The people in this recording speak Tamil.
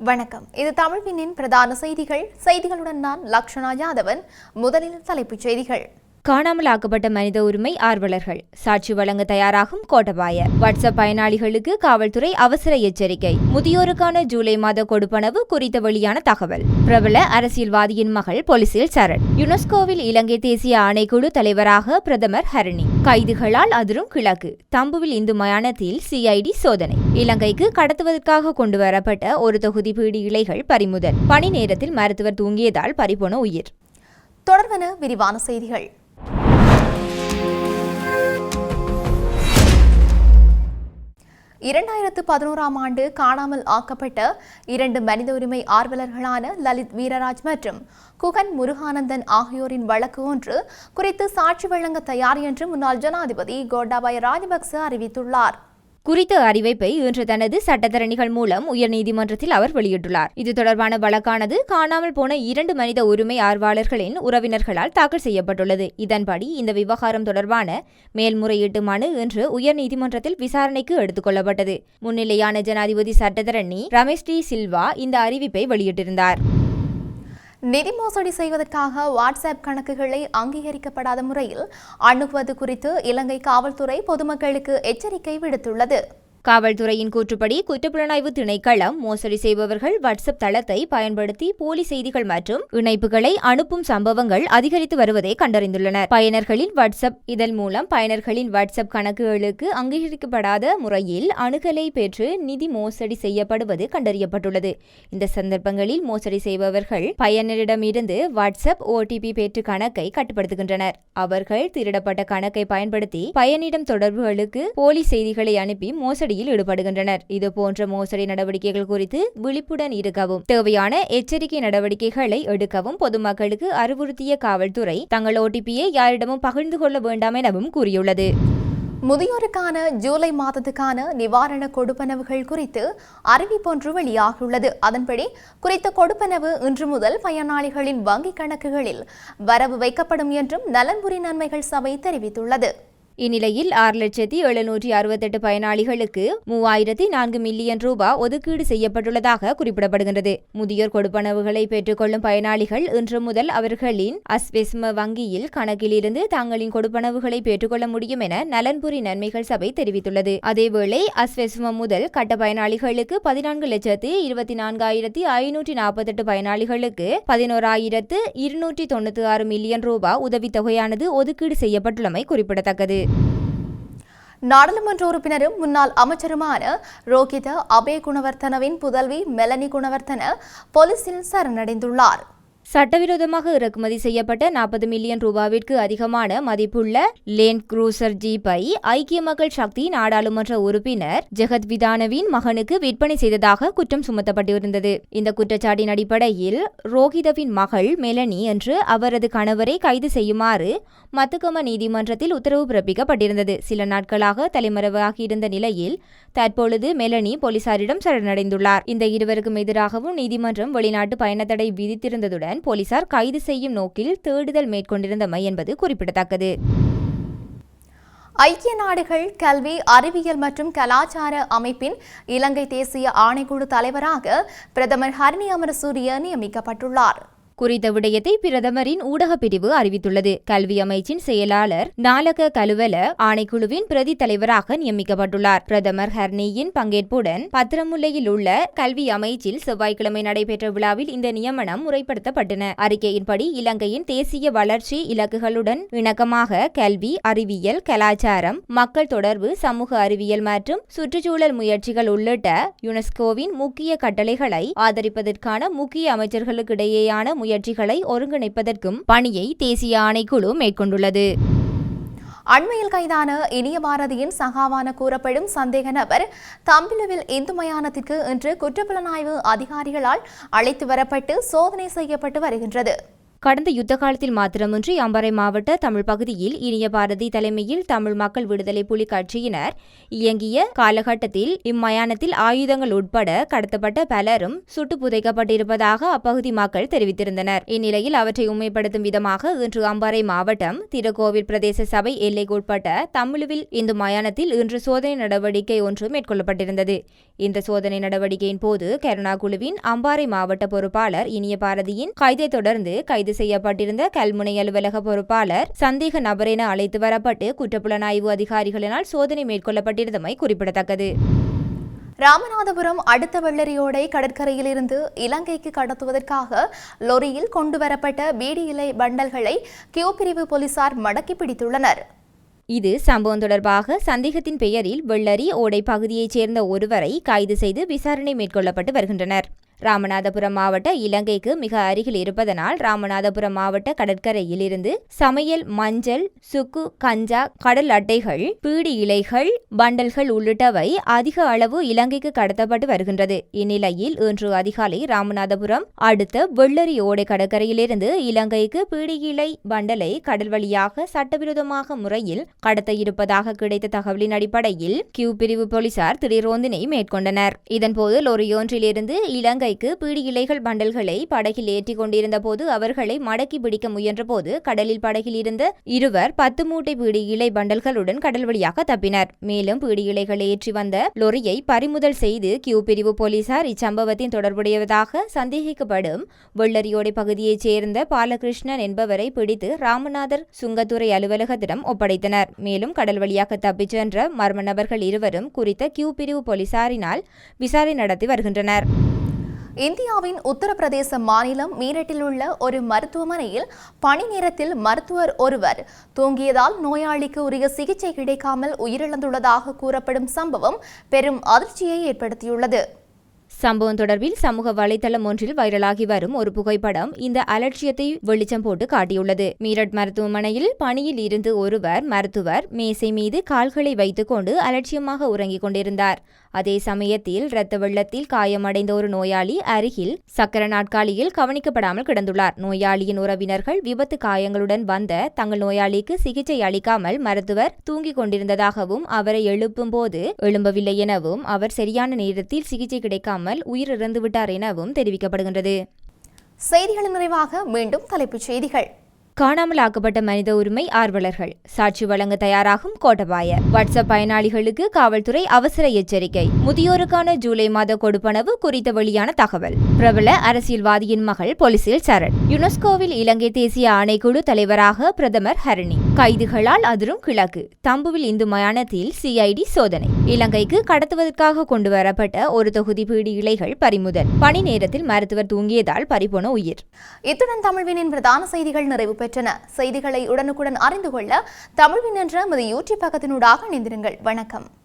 வணக்கம். இது தமிழ்வினின் பிரதான செய்திகள். செய்திகளுடன் நான் லக்ஷணா யாதவன். முதலில் தலைப்புச் செய்திகள். காணாமல் ஆக்கப்பட்ட மனித உரிமை ஆர்வலர்கள். சாட்சி வழங்க தயாராகும் கோட்டபாய. வாட்ஸ்அப் பயனாளிகளுக்கு காவல்துறை அவசர எச்சரிக்கை. முதியோருக்கான ஜூலை மாத கொடுப்பனவு குறித்த வெளியான தகவல். பிரபல அரசியல்வாதியின் மகள் போலீசில் சரண். யுனெஸ்கோவில் இலங்கை தேசிய ஆணைக்குழு தலைவராக பிரதமர் ஹரணி. கைதுகளால் அதிரும் கிழக்கு. தம்புவில் இந்து மயானத்தில் சிஐடி சோதனை. இலங்கைக்கு கடத்துவதற்காக கொண்டுவரப்பட்ட ஒரு தொகுதி பீடி இலைகள் பறிமுதல். பணி நேரத்தில் மருத்துவர் தூங்கியதால் பறிபோன உயிர். தொடர்வன விரிவான செய்திகள். இரண்டாயிரத்து பதினோராம் ஆண்டு காணாமல் ஆக்கப்பட்ட இரண்டு மனித உரிமை ஆர்வலர்களான லலித் வீரராஜ் மற்றும் குகன் முருகானந்தன் ஆகியோரின் வழக்கு ஒன்று குறித்து சாட்சி வழங்க தயார் என்று முன்னாள் ஜனாதிபதி கோட்டாபய ராஜபக்ச அறிவித்துள்ளார். குறித்த அறிவிப்பை இன்று தனது சட்டத்தரணிகள் மூலம் உயர்நீதிமன்றத்தில் அவர் வெளியிட்டுள்ளார். இது தொடர்பான வழக்கானது காணாமல் போன இரண்டு மனித உரிமை ஆர்வலர்களின் உறவினர்களால் தாக்கல் செய்யப்பட்டுள்ளது. இதன்படி இந்த விவகாரம் தொடர்பான மேல்முறையீட்டு மனு இன்று உயர்நீதிமன்றத்தில் விசாரணைக்கு எடுத்துக் கொள்ளப்பட்டது. முன்னிலையான ஜனாதிபதி சட்டத்தரணி ரமேஷ் டி சில்வா இந்த அறிவிப்பை வெளியிட்டிருந்தார். நிதி மோசடி செய்வதற்காக வாட்ஸ்அப் கணக்குகளை அங்கீகரிக்கப்படாத முறையில் அணுகுவது குறித்து இலங்கை காவல்துறை பொதுமக்களுக்கு எச்சரிக்கை விடுத்துள்ளது. காவல்துறையின் கூற்றுப்படி குற்றப்புலனாய்வு திணைக்களம் மோசடி செய்பவர்கள் வாட்ஸ்அப் தளத்தை பயன்படுத்தி போலி செய்திகள் மற்றும் இணைப்புகளை அனுப்பும் சம்பவங்கள் அதிகரித்து வருவதை கண்டறிந்துள்ளனர். பயனர்களின் வாட்ஸ்அப் இதன் மூலம் பயனர்களின் வாட்ஸ்அப் கணக்குகளுக்கு அங்கீகரிக்கப்படாத முறையில் அணுகலை பெற்று நிதி மோசடி செய்யப்படுவது கண்டறியப்பட்டுள்ளது. இந்த சந்தர்ப்பங்களில் மோசடி செய்பவர்கள் பயனரிடமிருந்து வாட்ஸ்அப் ஓடிபி பெற்று கணக்கை கட்டுப்படுத்துகின்றனர். அவர்கள் திருடப்பட்ட கணக்கை பயன்படுத்தி பயனிடம் தொடர்புகளுக்கு போலி செய்திகளை அனுப்பி மோசடி மோசடியில் ஈடுபடுகின்றனர். இது போன்ற மோசடி நடவடிக்கைகள் குறித்து விழிப்புடன் இருக்கவும் தேவையான எச்சரிக்கை நடவடிக்கைகளை எடுக்கவும் பொதுமக்களுக்கு அறிவுறுத்திய காவல்துறை தங்கள் ஓடிபியை யாரிடமும் பகிர்ந்து கொள்ள வேண்டாம் எனவும் கூறியுள்ளது. முதியோருக்கான ஜூலை மாதத்துக்கான நிவாரண கொடுப்பனவுகள் குறித்து அறிவிப்பொன்று வெளியாகியுள்ளது. அதன்படி குறித்த கொடுப்பனவு இன்று முதல் பயனாளிகளின் வங்கிக் கணக்குகளில் வரவு வைக்கப்படும் என்றும் நலன்புரி நன்மைகள் சபை தெரிவித்துள்ளது. இந்நிலையில் ஆறு லட்சத்தி எழுநூற்றி அறுபத்தெட்டு பயனாளிகளுக்கு மூவாயிரத்தி நான்கு மில்லியன் ரூபாய் ஒதுக்கீடு செய்யப்பட்டுள்ளதாக குறிப்பிடப்படுகின்றது. முதியோர் கொடுப்பனவுகளை பெற்றுக்கொள்ளும் பயனாளிகள் இன்று முதல் அவர்களின் அஸ்வெஸ்ம வங்கியில் கணக்கிலிருந்து தங்களின் கொடுப்பனவுகளை பெற்றுக்கொள்ள முடியும் என நலன்புரி நன்மைகள் சபை தெரிவித்துள்ளது. அதேவேளை அஸ்வெஸ்ம முதல் கட்ட பயனாளிகளுக்கு பதினான்கு லட்சத்து இருபத்தி நான்காயிரத்தி ஐநூற்றி நாற்பத்தெட்டு பயனாளிகளுக்கு பதினோராயிரத்து இருநூற்றி தொண்ணூற்றி ஆறு மில்லியன் ரூபாய் உதவித்தொகையானது ஒதுக்கீடு செய்யப்பட்டுள்ளமை குறிப்பிடத்தக்கது. நாடாளுமன்ற உறுப்பினரும் முன்னாள் அமைச்சருமான ரோகித அபே குணவர்த்தனவின் புதல்வி மெலனி குணவர்த்தன போலீசில் சரணடைந்துள்ளார். சட்டவிரோதமாக இறக்குமதி செய்யப்பட்ட நாற்பது மில்லியன் ரூபாவிற்கு அதிகமான மதிப்புள்ள லேண்ட் குரூசர் ஜீப்பை ஐக்கிய மக்கள் சக்தி நாடாளுமன்ற உறுப்பினர் ஜெகத் விதானவின் மகனுக்கு விற்பனை செய்ததாக குற்றம் சுமத்தப்பட்டிருந்தது. இந்த குற்றச்சாட்டின் அடிப்படையில் ரோஹிதவின் மகள் மெலனி என்று அவரது கணவரை கைது செய்யுமாறு மத்துக்கம நீதிமன்றத்தில் உத்தரவு பிறப்பிக்கப்பட்டிருந்தது. சில நாட்களாக தலைமறைவாகியிருந்த நிலையில் தற்பொழுது மெலனி போலீசாரிடம் சரணடைந்துள்ளார். இந்த இருவருக்கும் எதிராகவும் நீதிமன்றம் வெளிநாட்டு பயணத்தடை விதித்திருந்ததுடன் போலீசார் கைது செய்யும் நோக்கில் தேடுதல் மேற்கொண்டிருந்தமை என்பது குறிப்பிடத்தக்கது. ஐக்கிய நாடுகள் கல்வி அறிவியல் மற்றும் கலாச்சார அமைப்பின் இலங்கை தேசிய ஆணைக்குழு தலைவராக பிரதமர் ஹரணி அமரசூரிய நியமிக்கப்பட்டுள்ளார். குறித்த விடயத்தை பிரதமரின் ஊடக பிரிவு அறிவித்துள்ளது. கல்வி அமைச்சின் செயலாளர் நாலக கலுவல ஆணைக்குழுவின் பிரதி தலைவராக நியமிக்கப்பட்டுள்ளார். பிரதமர் ஹர்னியின் பங்கேற்புடன் பத்திரமுல்லையில் உள்ள கல்வி அமைச்சில் செவ்வாய்க்கிழமை நடைபெற்ற விழாவில் இந்த நியமனம் முறைப்படுத்தப்பட்டன. அறிக்கையின்படி இலங்கையின் தேசிய வளர்ச்சி இலக்குகளுடன் இணக்கமாக கல்வி அறிவியல் கலாச்சாரம் மக்கள் தொடர்பு சமூக அறிவியல் மற்றும் சுற்றுச்சூழல் முயற்சிகள் உள்ளிட்ட யுனெஸ்கோவின் முக்கிய கட்டளைகளை ஆதரிப்பதற்கான முக்கிய அமைச்சர்களுக்கிடையேயான முயற்சிகளை ஒருங்கிணைப்பதற்கும் பணியை தேசிய ஆணைக்குழு மேற்கொண்டுள்ளது. அண்மையில் கைதான இனிய பாரதியின் சகாவான கூறப்படும் சந்தேக நபர் தம்பிலுவில் இந்து மயானத்திற்கு இன்று குற்றப்புலனாய்வு அதிகாரிகளால் அழைத்து வரப்பட்டு சோதனை செய்யப்பட்டு வருகின்றது. கடந்த யுத்த காலத்தில் மாத்திரமின்றி அம்பாறை மாவட்ட தமிழ் பகுதியில் இனிய பாரதி தலைமையில் தமிழ் மக்கள் விடுதலை புலி கட்சியினர் இயங்கிய காலகட்டத்தில் இம்மயானத்தில் ஆயுதங்கள் உட்பட கடத்தப்பட்ட பலரும் சுட்டு புதைக்கப்பட்டிருப்பதாக அப்பகுதி மக்கள் தெரிவித்திருந்தனர். இந்நிலையில் அவற்றை உண்மைப்படுத்தும் விதமாக இன்று அம்பாறை மாவட்டம் திருக்கோவில் பிரதேச சபை எல்லைக்குட்பட்ட தமிழுவில் இந்து மயானத்தில் இன்று சோதனை நடவடிக்கை ஒன்று மேற்கொள்ளப்பட்டிருந்தது. இந்த சோதனை நடவடிக்கையின் போது கருணா குழுவின் அம்பாறை மாவட்ட பொறுப்பாளர் இனிய பாரதியின் கைதை தொடர்ந்து கைது செய்யப்பட்டிருந்த கல்முனை அலுவலக பொறுப்பாளர் சந்தேக நபர் என அழைத்து வரப்பட்டு குற்றப்புலனாய்வு அதிகாரிகளினால் சோதனை மேற்கொள்ளப்பட்டிருந்தமை குறிப்பிடத்தக்கது. ராமநாதபுரம் அடுத்த வெள்ளரியோடை கடற்கரையிலிருந்து இலங்கைக்கு கடத்துவதற்காக லொரியில் கொண்டுவரப்பட்ட பீடி இலை பண்டல்களை கியூ பிரிவு போலீசார் மடக்கி பிடித்துள்ளனர். இது சம்பவம் தொடர்பாக சந்தேகத்தின் பெயரில் வெள்ளரி ஓடை பகுதியைச் சேர்ந்த ஒருவரை கைது செய்து விசாரணை மேற்கொள்ளப்பட்டு வருகின்றனர். ராமநாதபுரம் மாவட்ட இலங்கைக்கு மிக அருகில் இருப்பதனால் ராமநாதபுரம் மாவட்ட கடற்கரையில் இருந்து சமையல் மஞ்சள் சுக்கு கஞ்சா கடல் அட்டைகள் பீடி இலைகள் பண்டல்கள் உள்ளிட்டவை அதிக அளவு இலங்கைக்கு கடத்தப்பட்டு வருகின்றது. இந்நிலையில் இன்று அதிகாலை ராமநாதபுரம் அடுத்த வெள்ளரி ஓடை கடற்கரையிலிருந்து இலங்கைக்கு பீடி இலை பண்டலை கடல் வழியாக சட்டவிரோதமாக முறையில் கடத்த இருப்பதாக கிடைத்த தகவலின் அடிப்படையில் கியூ பிரிவு போலீசார் திடீர் ரோந்தினை மேற்கொண்டனர். இதன்போது லொரியொன்றிலிருந்து இலங்கைக்கு பீடி இலைகள் பண்டல்களை படகில் ஏற்றிக் கொண்டிருந்த போது அவர்களை மடக்கி பிடிக்க முயன்றபோது கடலில் படகில் இருந்த இருவர் பத்து மூட்டை பீடி இலை பண்டல்களுடன் கடல் வழியாக தப்பினர். மேலும் பீடி இலைகளை ஏற்றி வந்த லொரியை பறிமுதல் செய்து கியூ பிரிவு போலீசார் இச்சம்பவத்தின் தொடர்புடையதாக சந்தேகிக்கப்படும் வெள்ளரியோடை பகுதியைச் சேர்ந்த பாலகிருஷ்ணன் என்பவரை பிடித்து ராமநாதர் சுங்கத்துறை அலுவலகத்திடம் ஒப்படைத்தனர். மேலும் கடல் வழியாக தப்பிச் சென்ற மர்ம நபர்கள் இருவரும் குறித்த கியூ பிரிவு போலீசாரினால் விசாரணை நடத்தி வருகின்றனர். இந்தியாவின் உத்தரப்பிரதேச மாநிலம் மீரட்டில் உள்ள ஒரு மருத்துவமனையில் பணி நேரத்தில் மருத்துவர் ஒருவர் தூங்கியதால் நோயாளிக்கு உரிய சிகிச்சை கிடைக்காமல் உயிரிழந்துள்ளதாக கூறப்படும் சம்பவம் பெரும் அதிர்ச்சியை ஏற்படுத்தியுள்ளது. சம்பவம் தொடர்பில் சமூக வலைதளம் ஒன்றில் வைரலாகி வரும் ஒரு புகைப்படம் இந்த அலட்சியத்தை வெளிச்சம் போட்டு காட்டியுள்ளது. மீரட் மருத்துவமனையில் பணியில் இருந்து ஒருவர் மருத்துவர் மேசை மீது கால்களை வைத்துக்கொண்டு அலட்சியமாக உறங்கிக் கொண்டிருந்தார். அதே சமயத்தில் இரத்த வெள்ளத்தில் காயமடைந்த ஒரு நோயாளி அருகில் சக்கர நாட்காலியில் கவனிக்கப்படாமல் கிடந்துள்ளார். நோயாளியின் உறவினர்கள் விபத்து காயங்களுடன் வந்த தங்கள் நோயாளிக்கு சிகிச்சை அளிக்காமல் மருத்துவர் தூங்கிக் கொண்டிருந்ததாகவும் அவரை எழுப்பும் போது எழும்பவில்லை எனவும் அவர் சரியான நேரத்தில் சிகிச்சை கிடைக்காமல் உயிரிழந்துவிட்டார் எனவும் தெரிவிக்கப்படுகின்றது. செய்திகளின் நிறைவாக மீண்டும் தலைப்புச் செய்திகள். காணாமல் ஆக்கப்பட்ட மனித உரிமை ஆர்வலர்கள். சாட்சி வழங்க தயாராகும் கோட்டபாய. வாட்ஸ்அப் பயனாளிகளுக்கு காவல்துறை அவசர எச்சரிக்கை. முதியோருக்கான ஜூலை மாத கொடுப்பனவு குறித்த வெளியான தகவல். பிரபல அரசியல்வாதியின் மகள் போலீசில் சரண். யுனெஸ்கோவில் இலங்கை தேசிய ஆணைக்குழு தலைவராக பிரதமர் ஹரணி. கைதுகளால் அதிரும் கிழக்கு. தம்புவில் இந்து மயானத்தில் சிஐடி சோதனை. இலங்கைக்கு கடத்துவதற்காக கொண்டுவரப்பட்ட ஒரு தொகுதி பீடி இலைகள் பறிமுதல். பணி நேரத்தில் மருத்துவர் தூங்கியதால் பறிபோன உயிர். இத்துடன் தமிழ்வினின் பிரதான செய்திகள் நிறைவு பெற்றன செய்திகளை உடனுக்குடன் அறிந்து கொள்ள தமிழ்வின் என்ற நமது யூடியூப் பக்கத்தினூடாக இணைந்திருங்கள். வணக்கம்.